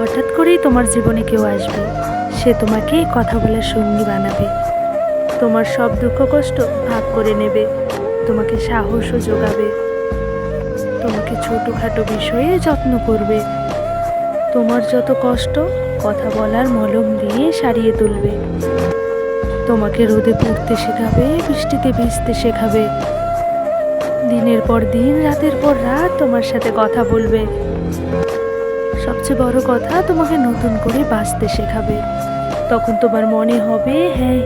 হঠাৎ করেই তোমার জীবনে কেউ আসবে। সে তোমাকে কথা বলার সঙ্গী বানাবে। তোমার সব দুঃখ কষ্ট ভাগ করে নেবে। তোমাকে সাহসও যোগাবে। তোমাকে ছোটোখাটো বিষয়ে যত্ন করবে। তোমার যত কষ্ট, কথা বলার মলম দিয়ে সারিয়ে তুলবে। তোমাকে রোদে পড়তে শেখাবে, বৃষ্টিতে ভিজতে শেখাবে। দিনের পর দিন, রাতের পর রাত তোমার সাথে কথা বলবে। সবচেয়ে বড় কথা তোমাকে নতুন করে বাঁচতে শেখাবে। তখন তোমার মনে হবে হ্যাঁ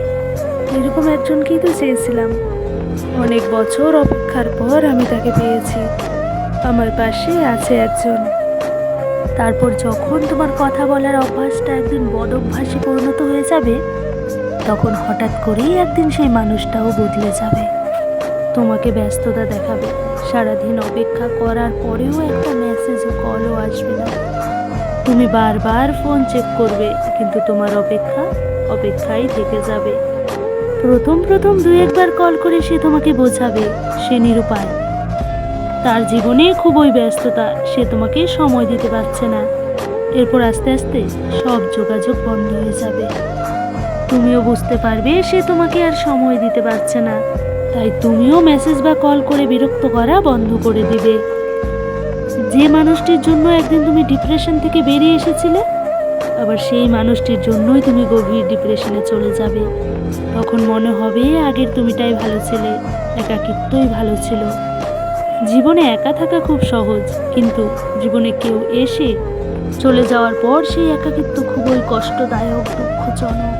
এরকম একজনকেই তো চেয়েছিলাম। অনেক বছর অপেক্ষার পর আমি তাকে পেয়েছি। আমার পাশে আছে একজন। তারপর যখন তোমার কথা বলার অভ্যাসটা একদিন বদ অভ্যাসে পরিণত হয়ে যাবে, তখন হঠাৎ করেই একদিন সেই মানুষটাও বদলে যাবে। তোমাকে ব্যস্ততা দেখাবে। সারাদিন অপেক্ষা করার পরেও একটা মেসেজ ও কলও আসবে না। তুমি বারবার ফোন চেক করবে, কিন্তু তোমার অপেক্ষা অপেক্ষাই থেকে যাবে। প্রথম প্রথম দু একবার কল করে সে তোমাকে বোঝাবে, সে নিরুপায়। তার জীবনে খুবই ব্যস্ততা, সে তোমাকে সময় দিতে পারছে না। এরপর আস্তে আস্তে সব যোগাযোগ বন্ধ হয়ে যাবে। তুমিও বুঝতে পারবে সে তোমাকে আর সময় দিতে পারছে না। তাই তুমিও মেসেজ বা কল করে বিরক্ত করা বন্ধ করে দিবে। যে মানুষটির জন্য একদিন তুমি ডিপ্রেশন থেকে বেরিয়ে এসেছিলে, আবার সেই মানুষটির জন্যই তুমি গভীর ডিপ্রেশনে চলে যাবে। তখন মনে হবে আগের তুমিটাই ভালো ছিলে, একাকিত্বই ভালো ছিল। জীবনে একা থাকা খুব সহজ, কিন্তু জীবনে কেউ এসে চলে যাওয়ার পর সেই একাকিত্ব খুবই কষ্টদায়ক, দুঃখজনক।